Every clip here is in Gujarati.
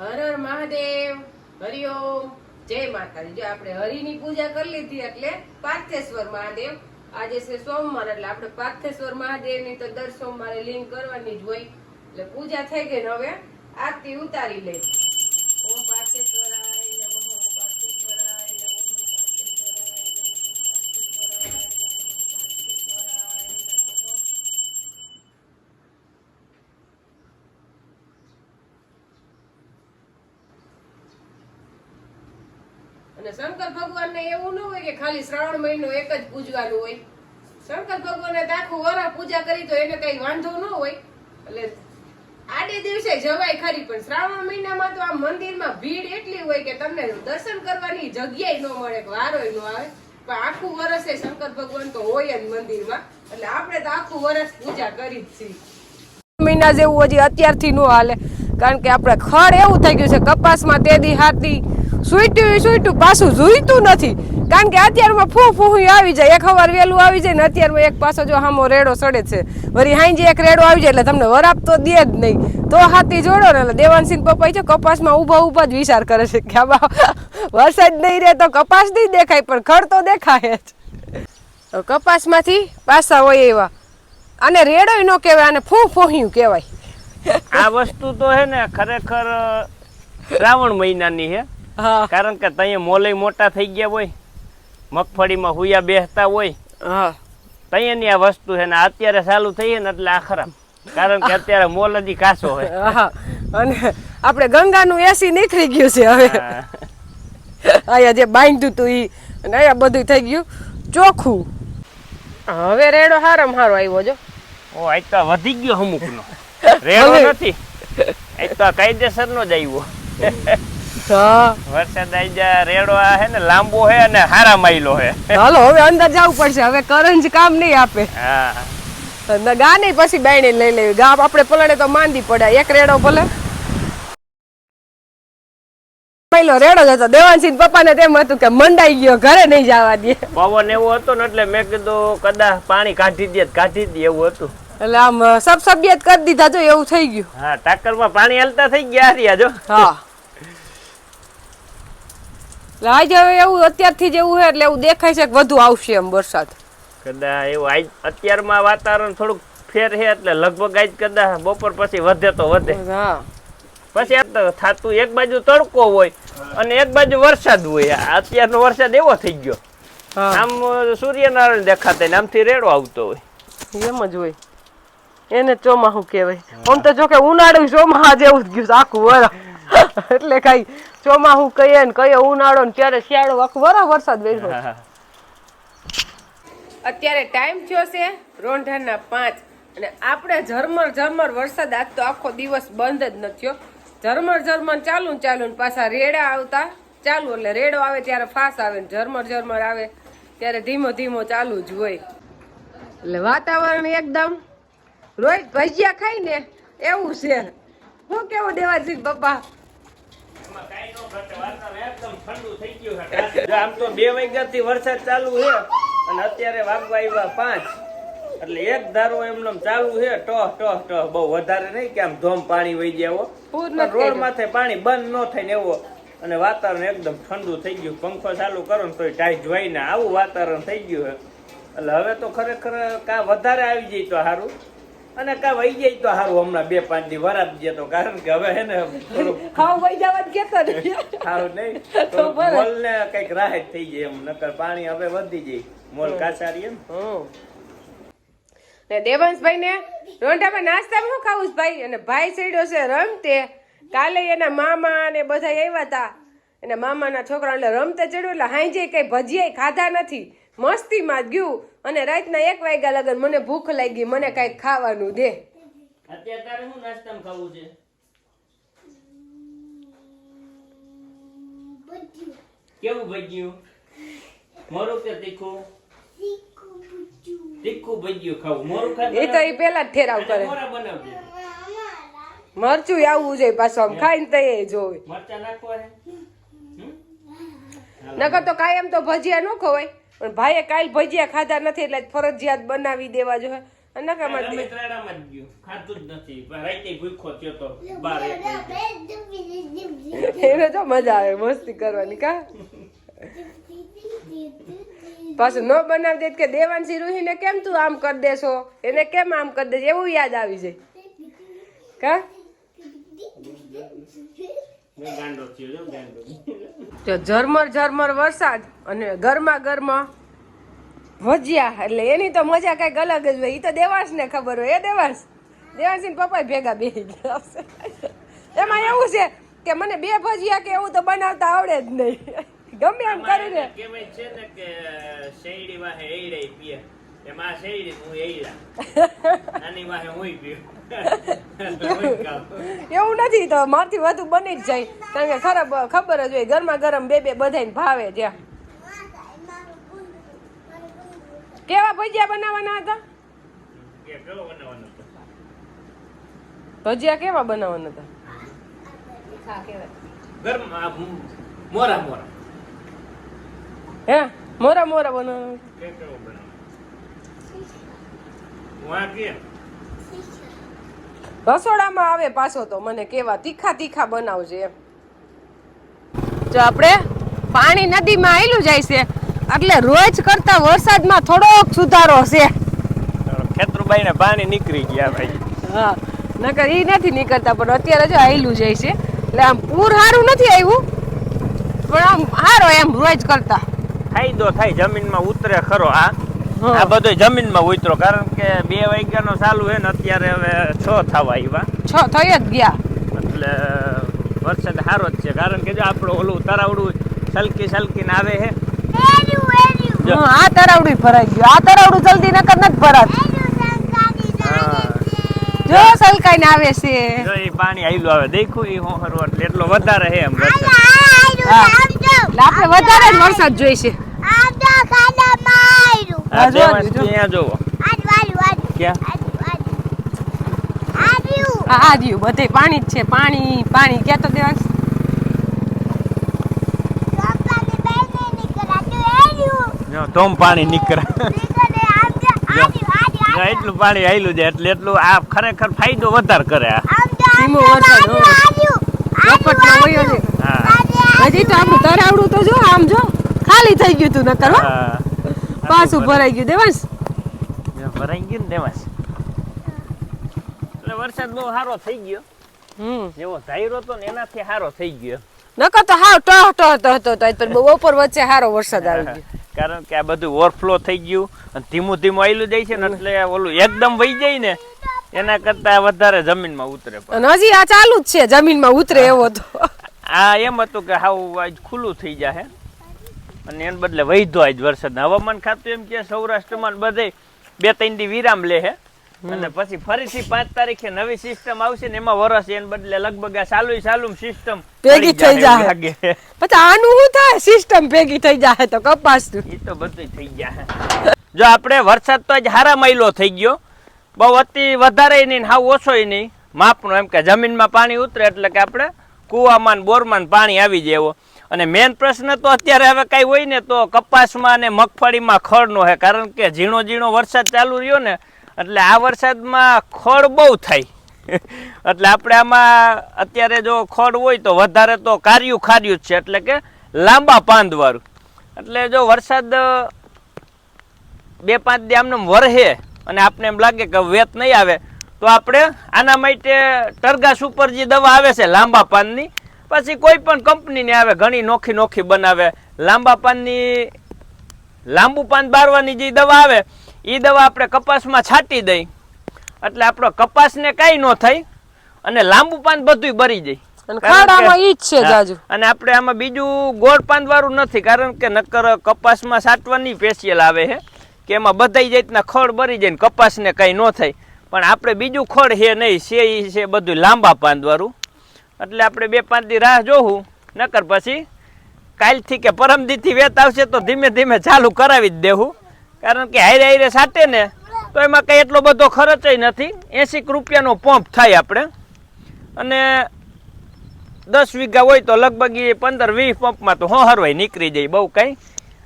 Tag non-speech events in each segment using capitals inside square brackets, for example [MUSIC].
હર હર મહાદેવ હરિઓમ જય માતાજી. જો આપણે હરિની પૂજા કરી લીધી એટલે પાર્થેશ્વર મહાદેવ. આજે છે સોમવાર, એટલે આપણે પાર્થેશ્વર મહાદેવની તો દર સોમવારે લિંક કરવાની જ હોય. એટલે પૂજા થઈ ગઈ ને હવે આરતી ઉતારી લે અને શંકર ભગવાનને એવું ન હોય કે ખાલી શ્રાવણ મહિનો એક જ પૂજવાનું હોય. શંકર ભગવાનને આખું વરસ પૂજા કરી તો એને કઈ વાંધો ન હોય. એટલે આડે દિવસે જવાય ખરી, પણ શ્રાવણ મહિનામાં તો આ મંદિરમાં ભીડ એટલી હોય કે તમને દર્શન કરવાની જગ્યાએ ન મળે વારોય ન આવે. પણ આખું વરસ એ શંકર ભગવાન તો હોય જ મંદિરમાં. એટલે આપણે તો આખું વરસ પૂજા કરી જ છીએ. મહિના જેવું હજી અત્યારથી ન હાલે. કારણ કે આપણે ખડ એવું થઈ ગયું છે, કપાસમાં તેદી હાથી સુઈટ્યું સુઈટ્યું પાછું જોઈતું નથી. કારણ કે અત્યારમાં ફૂ ફૂ આવી જાય. એક હવાર વહેલું આવી જાય ને અત્યારમાં એક પાછો જો હામો રેડો સડે છે. વળી હાંજે એક રેડો આવી જાય એટલે તમને વરાપ તો દે જ નહીં. તો હાથી જોડો ને એટલે દેવાનસિંહ પપ્પા છે કપાસમાં ઊભા ઊભા જ વિચાર કરે છે કે આ વરસાદ નહીં રહે તો કપાસ નહીં દેખાય, પણ ખડ તો દેખાય જ. તો કપાસમાંથી પાસા હોય એવા. અને રેડોય ન કહેવાય અને ફૂ ફોહ્યું કહેવાય. આ વસ્તુ તો હે ને ખરેખર શ્રાવણ મહિનાની હા. કારણ કે તઈ મોલે મોટા થઈ ગયા હોય મગફળીમાં હુયા બેસતા હોય તઈની આ વસ્તુ છે ને અત્યારે ચાલુ થઈ ને એટલે આ ખરાબ કારણ કે અત્યારે મોલ હજી કાસો હોય. અને આપણે ગંગાનું એસી નીકળી ગયું છે હવે. અહીંયા જે બાંધ્યું હતું ઈ અને અહીંયા બધું થઈ ગયું. ચોખ્ખું. હવે રેડો હારામ હારો આવ્યો જો. ઓ આજ તો વધી ગયો અમુક નો રેડો નથી. આજ તો કાયદેસર નો જ આવ્યો. વરસાદ આવી જાય રેડો આ હે ને લાંબો હે અને હારા માયલો હે. હાલો હવે અંદર જવું પડશે. હવે કરંજ કામ નહીં આપે. હા. ગા નહીં પછી બાયણે લઈ લેવી. ગા આપણે પલળે તો માંદી પડે એક રેડો ભલે પહેલો રેડો જ હતો. દેવાનસિંહ પપ્પાને તેમ હતું કે મંડાઈ ગયો ઘરે નહીં જવા દે. પવન એવો હતો ને એટલે મેં કીધું કદાચ પાણી કાઢી દે કાઢી દે એવું હતું. એટલે આમ સબ સબિયત કરી દીધા જો એવું થઈ ગયું. હા ટાકરમાં પાણી હાલતા થઈ ગયા રહ્યા જો. હા. આજે હવે એવું અત્યારથી જ એવું છે એટલે એવું દેખાય છે કે વધુ આવશે એમ વરસાદ. કદાચ એવું આજ અત્યારમાં વાતાવરણ થોડુંક ફેર છે એટલે લગભગ આજ કદાચ બપોર પછી વધે તો વધે. હા. પછી આ તો થાતું એક બાજુ તડકો હોય અને એક બાજુ વરસાદ હોય. અત્યારનો વરસાદ એવો થઈ ગયો. આમ સૂર્યનારાયણ દેખાતા ને આમથી રેડો આવતો હોય. એમ જ હોય. એને ચોમાહું કહેવાય. આમ તો જો કે ઉનાળું ચોમાહા જેવું જ ગયું આખું વર એટલે કઈ ચોમાહું કહીએ ને કયો ઉનાળો ને ત્યારે શિયાળો આખું વરા વરસાદ વેઠો અત્યારે ટાઈમ થયો છે રોંઢાના પાંચ અને આપણે ઝરમર ઝરમર વરસાદ આજ તો આખો દિવસ બંધ જ ન થયો ઝરમર ઝરમર ચાલુ ને ચાલુ ને પાછા રેડા આવતા. ચાલુ એટલે રેડો આવે ત્યારે ફાસ આવે ને ઝરમર ઝરમર આવે ત્યારે ધીમો ધીમો ચાલુ જ હોય. એટલે વાતાવરણ એકદમ રોજ ભજીયા ખાઈ ને એવું છે. હું કેવું દેવાજી પપ્પા? આમ તો બે વાગ્યાથી વરસાદ ચાલુ છે. અને અત્યારે વાગવા આવ્યા પાંચ. એટલે એક ધારો એમને ચાલુ છે. ટહ ટહ ટહ. બહુ વધારે નહીં કે આમ ધોમ પાણી વહી નથી રોડ માથે પાણી બંધ ન થાય ને એવો. અને વાતાવરણ એકદમ ઠંડુ થઈ ગયું. પંખો ચાલુ કરો ને તોય ટાઈટ જોઈ ને આવું વાતાવરણ થઈ ગયું એટલે હવે તો ખરેખર કા વધારે આવી જાય તો સારું. અને કા વહી જાય તો સારું હમણાં બે પાંચ દી વરાત જાય તો કારણ કે હવે હે ને ખાવ વહી જવા જ કેતો સારું નહીં તો મોલ ને કંઈક રાહત થઈ જાય એમ નકર પાણી હવે વધી જાય મોલ કાચા એમ. ને દેવાંશભાઈ ને રોંઢામાં નાસ્તા શું ખાવું ભાઈ અને ભાઈ ચડ્યો છે રમતે. કાલે એના મામા ને બધા આવ્યા હતા. એના મામાના છોકરા એટલે રમતે ચડ્યું એટલે હાંજે કઈ ભજીયા ખાધા નથી. મસ્તીમાં જ ગયું. અને રાતના એક વાગ્યા લગન મને ભૂખ લાગી મને કઈ ખાવાનું દે. અત્યારે તારે શું નાસ્તામાં ખાવું છે? કેવું ભજ્યું? મોરું કે તીખું? તીખું ભજ્યું ખાવું. મોરું ખાવું એ તો એ પેલા જ ઠેરાવ કરે. મોરા બનાવજો. મરચું આવવું જોઈએ પાછું આમ ખાઈને તો એ જોવે. મરચા નાખવા નકર તો કાયમ તો ભજીયા ન ખવાય. પણ ભાઈએ કાલ ભજીયા ખાધા નથી એટલે ફરજિયાત બનાવી દેવા જોઈએ. અને નકામાં અમે ત્રાડામાં જ ગયું. ખાધું જ નથી. રાતે ભૂખો થયો તો બાર એને તો મજા આવે મસ્તી કરવાની કા? પાછું ન બનાવી દે કે દેવાંશી રૂહીને કેમ તું આમ કરી દેશો? એને કેમ આમ કરી દેશ? એવું યાદ આવી જાય. કા? તો ઝરમર ઝરમર વરસાદ અને ગરમા ગરમા ભજીયા એટલે એની તો મજા કંઈક અલગ જ હોય. એ તો દેવાંશ ને ખબર હોય. એ દેવાંશ. દેવાંશી પપ્પા ભેગા બે ગયા એમાં એવું છે કે મને બે ભજીયા કે એવું તો બનાવતા આવડે જ નહીં. ગમે એમ કરીને. છે ને કે શેરડી વાહે એડે પીએ. એમાં આ શેરડી હું એઈડા આની વાહે હું પીઉં એવું નથી તો મારથી વધુ બની જ જાય. કારણ કે ખરાબ ખબર જ હોય ગરમા ગરમ બે બે બધાને ભાવે જ્યાં કેવા ભજીયા બનાવવાના હતા? ભજીયા કેવા બનાવવાના હતા? મોરા મોરા. હે? મોરા મોરા બનાવવાના હતા. કે કેવો બનાવવાનો? હું આ કે રસોડામાં આવે પાછો તો મને કેવા તીખા તીખા બનાવજે એમ. જો આપણે પાણી નદીમાં આવેલું જાય છે એટલે રોજ કરતા વરસાદમાં થોડોક સુધારો છે. ખેતરુબાઈ ને પાણી નીકળી ગયા ભાઈ. હા નકર ઈ નથી નીકળતા પણ અત્યારે જો આયલું જાય છે એટલે આમ પૂર સારું નથી આવ્યું પણ આમ સારો એમ રોજ કરતા. ફાયદો થાય જમીનમાં ઉતરે ખરો આ. હા. આ બધો જમીનમાં ઉતરો કારણ કે બે વાગ્યાનો ચાલુ છે ને અત્યારે હવે છ થવા આવ્યા. છ થઈ જ ગયા. એટલે વરસાદ સારો જ છે કારણ કે જો આપણું ઓલું તરાવડું સલકી સલકીને આવે છે જો. આ તરાવડું ભરાઈ ગયું. આ તરાવડું જલ્દી નકર નથી ભરાત. હા. જો સલકાઈને આવે છે. જો એ પાણી આયલું આવે દેખું એ હું હરવા એટલો વધારે છે એમ વરસાદ. આપણે વધારે જ વરસાદ જોઈશે આ ક્યાં? આ રહ્યું બધે પાણી જ છે. પાણી પાણી. ક્યાં તો દેવાંશ? જો તોમ પાણી નીકળે. એટલું પાણી આયલું છે એટલે એટલું આ ખરેખર ફાયદો વધારે કરે ધીમો વરસાદ હો. ના હોય હા. હજી તો આપણું તરાવડું તો જો આમ જો. ખાલી થઈ ગયું તું નકર હો. પાછું ભરાઈ ગયું દેવાંશ? ભરાઈ ગયું ને તેમાં એટલે વરસાદ બહુ સારો થઈ ગયો. હમ. જેવો ધાયરો હતો ને એનાથી સારો થઈ ગયો. નકર તો હાવ ટહ ટહ ટહ તો પણ બપોર વચ્ચે સારો વરસાદ આવી ગયો. [LAUGHS] કારણ કે આ બધું ઓવરફ્લો થઈ ગયું અને ધીમું ધીમું આયલું જાય છે ને એટલે ઓલું એકદમ વહી જાય ને એના કરતા વધારે જમીનમાં ઉતરે પણ. અને હજી આ ચાલુ જ છે જમીનમાં ઉતરે એવો તો. આ એમ હતું કે હાવ આજ ખુલ્લું થઈ જાય અને એને બદલે વૈધો આજ વરસાદ હવામાન ખાતું એમ કે સૌરાષ્ટ્રમાં બધે બે ત્રણ દી વિરામ લે હે. અને પછી ફરીથી પાંચ તારીખે નવી સિસ્ટમ આવશે ને એમાં વરસ એને બદલે લગભગ આ ચાલુ ચાલુ સિસ્ટમ ભેગી થઈ જાય. પછી આનું શું થાય? સિસ્ટમ ભેગી થઈ જાય તો કપાસ એ તો બધું થઈ ગયા જો આપણે વરસાદ તો આજ હારા માયલો થઈ ગયો. બહુ અતિ વધારે નહીં ને હાવ ઓછો નહીં. માપનો એમ કે જમીનમાં પાણી ઉતરે એટલે કે આપણે કૂવામાં બોરમાં પાણી આવી જાય એવો. અને મેન પ્રશ્ન તો અત્યારે હવે કાંઈ હોય ને તો કપાસમાં અને મગફળીમાં ખળનો છે કારણ કે ઝીણો ઝીણો વરસાદ ચાલુ રહ્યો ને, એટલે આ વરસાદમાં ખળ બહુ થાય. [LAUGHS] એટલે આપણે આમાં અત્યારે જો ખળ હોય તો વધારે તો કાર્યું ખાર્યું જ છે, એટલે કે લાંબા પાંદવાળું એટલે જો વરસાદ બે પાંચ દી આમને વરહે અને આપણે એમ લાગે કે વેત નહીં આવે, તો આપણે આના માટે ટરગાસ ઉપર જે દવા આવે છે લાંબા પાનની પછી કોઈ પણ કંપનીની આવે ઘણી નોખી નોખી બનાવે. લાંબા પાનની લાંબુ પાન બારવાની જે દવા આવે એ દવા આપણે કપાસમાં છાંટી દઈ. એટલે આપણો કપાસને કાંઈ ન થાય અને લાંબુ પાન બધુંય બરી જાય. અને આપણે આમાં બીજું ગોળ પાન વાળું નથી કારણ કે નક્કર કપાસમાં સાટવાની પેશિયલ આવે છે કે એમાં બધાય જાતના ખડ બરી જાય ને કપાસને કઈ ન થાય પણ આપણે બીજું ખડ છે નહીં છે ઈ છે બધું લાંબા પાન વાળું એટલે આપણે બે પાંચ દી રાહ જોવું નકર પછી કાલથી કે પરમદીથી વેત આવશે તો ધીમે ધીમે ચાલુ કરાવી જ દેવું કારણ કે હાઈરે હાઈરે સાટે ને તો એમાં કંઈ એટલો બધો ખર્ચય નથી. એંસીક રૂપિયાનો પંપ થાય આપણે. અને દસ વીઘા હોય તો લગભગ એ પંદર વીસ પંપમાં તો હરવાય નીકળી જાય બહુ કંઈ.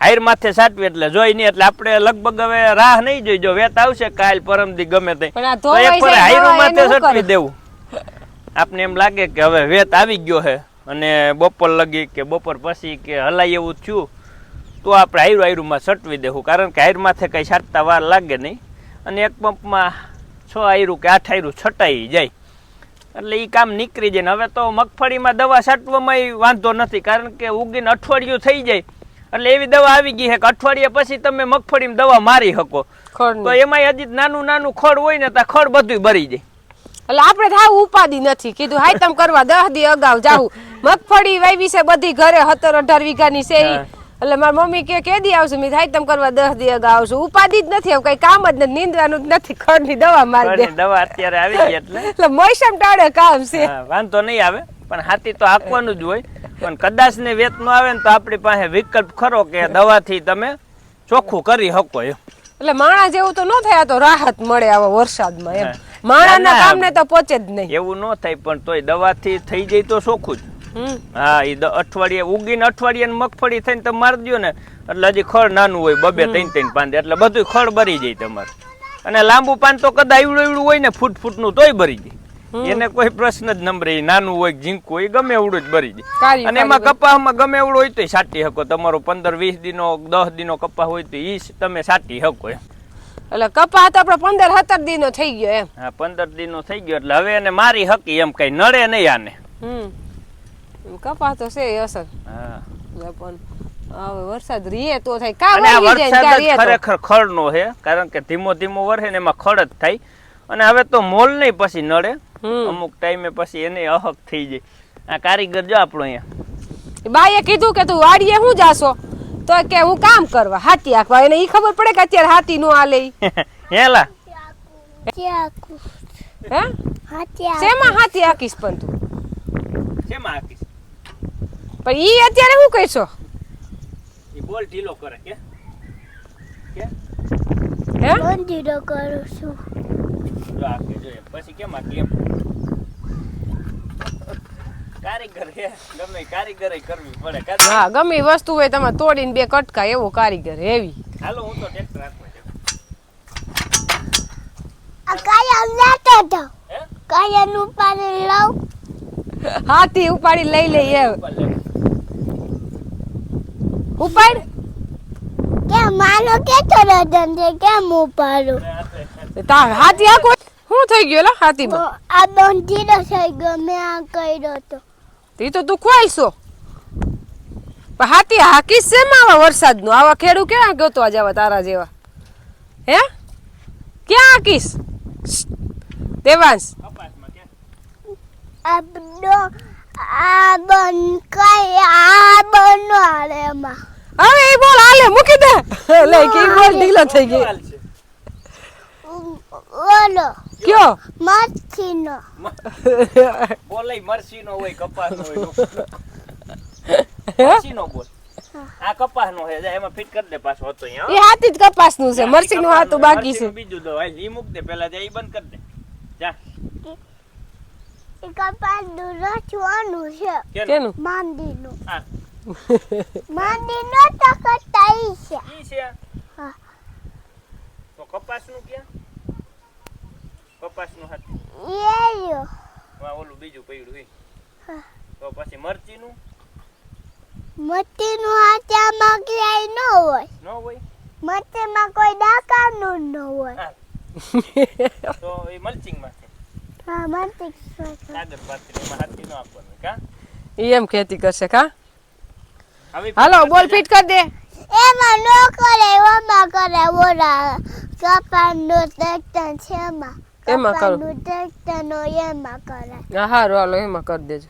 હાઈર માથે સાટવી એટલે જોઈ નહીં એટલે આપણે લગભગ હવે રાહ નહીં જોઈ. જો વેત આવશે કાલ પરમદી ગમે તે દવા માથે સટવી? દેવું. આપને એમ લાગે કે હવે વેત આવી ગયો છે અને બપોર લગી કે બપોર પછી કે હલાય એવું થયું તો આપણે હાયરું આયરુંમાં સટવી દેવું કારણ કે હાયર માથે કંઈ છાંટતા વાર લાગે નહીં. અને એક પંપમાં છ આયરું કે આઠ આયરું છટાઈ જાય. એટલે એ કામ નીકળી જાય ને હવે તો મગફળીમાં દવા છાંટવામાં વાંધો નથી કારણ કે ઉગીને અઠવાડિયું થઈ જાય. એટલે એવી દવા આવી ગઈ છે કે અઠવાડિયા પછી તમે મગફળીમાં દવા મારી શકો. તો એમાંય હજી નાનું નાનું ખડ હોય ને તો ખડ બધું ભરી જાય. એટલે આપણે થાય ઉપાદી નથી. કીધું હાય તમ કરવા દહ દી અગાઉ જાવું [LAUGHS] મગફળી વાવી છે બધી ઘરે સત્તર અઢાર વીઘાની છે એટલે મારી મમ્મી કે કે દી આવશે? મેં થાય તમ કરવા દહ દી અગાઉ આવશું ઉપાદી જ નથી કઈ કામ જ નથી નીંદવાનું જ નથી ખડની દવા મારી દે. દવા અત્યારે આવી ગઈ એટલે. [LAUGHS] એટલે મોસમ ટાળે કામ છે. વાંધો નહીં આવે પણ હાથી તો આપવાનું જ હોય. પણ કદાચ ને વેત નો આવે ને તો આપણી પાસે વિકલ્પ ખરો કે દવાથી તમે ચોખ્ખું કરી શકો એમ. એટલે માણસ જેવું તો ન થાય તો રાહત મળે આવા વરસાદમાં એમ. માણાના. કામને તો પહોંચે જ નહીં. એવું ન થાય પણ તોય દવાથી થઈ જાય તો સોખું જ. હા એ અઠવાડિયે ઉગીને અઠવાડિયે મગફળી થઈને તમે મારી દો ને. એટલે હજી ખળ નાનું હોય બબે ત્રણ ત્રણ પાન એટલે બધું ખળ ભરી જાય તમારે. અને લાંબુ પાન તો કદાચ એવડું એવડું હોય ને ફૂટ ફૂટનું તોય ભરી જાય. એને કોઈ પ્રશ્ન જ નંબરે નાનું હોય ઝીંકું હોય ગમે એવડું જ ભરી જાય. અને એમાં કપાસમાં ગમે એવડું હોય તો સાટી શકો. તમારો પંદર વીસ દિનો દસ દિનો કપાસ હોય તો ઈ તમે સાટી શકો એમ. એટલે કપા તો આપણે પંદર સત્તર દિનો થઈ ગયો એમ. હા પંદર દિનો થઈ ગયો એટલે હવે એને મારી હકી એમ કઈ નડે નહીં આને. હમ. કપા તો છે અસર. હા. પણ હવે વરસાદ રીએ તો થાય. કા ને વરસાદ ખરેખર ખળનો છે કારણ કે ધીમો ધીમો વરસે ને એમાં ખડ જ થાય. અને હવે તો મોલ નહીં પછી નડે. અમુક ટાઈમે પછી એને અહક થઈ જાય. આ કારીગર જો આપણો અહીંયા. બાઈએ કીધું કે તું વાડીએ હું જાશો? તો કે હું કામ કરવા? હાથી આખવા? એને ઈ ખબર પડે કે અત્યારે હાથી નો આલે. [LAUGHS] હેલા. હે? શેમાં હાથી આકીશ પણ તું? શેમાં પણ ઈ અત્યારે હું કહેશો ઈ બોલ ઢીલો કરે કે? કે? હે? ઢીલો કરું છું. જો આકે જોઈએ પછી કેમ એમ? કારીગર ગમે ઈ કરવી પડે. હા ગમે વસ્તુ હોય તમે તોડીને બે કટકા એવો કારીગર હેવી. હાલો હું તો ટ્રેક્ટર હાંકવા જાઉં. આ કાયા લેતો તો. હે? કાયાનું પાણી લાવ હાથી ઉપાડી લઈ લઈ એમ. ઉપાડ કે માનો કે છે કેમ ઉપાડું? તા હાથી આખો શું થઈ ગયો લા હાથીમાં? આ બંધીરો થઈ ગયો મેં આ કર્યો તો. ઈ તો તું ખોલશો હાથી હાકીશ છે આવા વરસાદનું? આવા ખેડૂ ક્યાં ગોતવા જવા તારા જેવા? હે? ક્યાં હાકીશ? દેવાંશ. કપાસમાં કે આ આ બન કઈ આ બનો એમાં. હવે એ બોલ હાલે મૂકી દે. લે કે બોલ ઢીલો થઈ ગઈ બોલો. કયો? મરચીનો. [LAUGHS] બોલે મરચીનો હોય કપાસનો હોય મરચીનો બોલ. આ કપાસ નો છે એમાં ફિટ કરી દે પાછો હતો અહીંયા. એ હાથી જ કપાસનું છે મરસી નું હાથું બાકી છે. બીજું દો હાલ ઈ મૂક દે પેલા જાય ઈ બંધ કરી દે. જા. એ કપાસનું રચવાનું છે. કેનું? કેનું? માંદીનું. આ માંદીનો તો કટાઈ છે. ઈ છે હા. તો કપાસનું ક્યાં? કપાસનું હાથ. વા ઓલું બીજું પડ્યું હે. તો પછી મરચી નું? મચ્છીનું હાથામાં ક્યાંય ન હોય. ન હોય? મચ્છીમાં કોઈ ડાકાનું ન હોય. હા. તો એ મલ્ચિંગમાં છે. હા મચ્છી સાગર પાથરી એમાં હાથી નો આપવાનું કા? ઈ એમ ખેતી કરશે કા? હાલો બોલ ફિટ કર દે. એમાં ન કરે ઓમાં કરે ઓલા કપાસનું ટ્રેક્ટર છે એમાં. એમાં કરો. એમાં કરે હારું હાલો એમાં કરી દેજો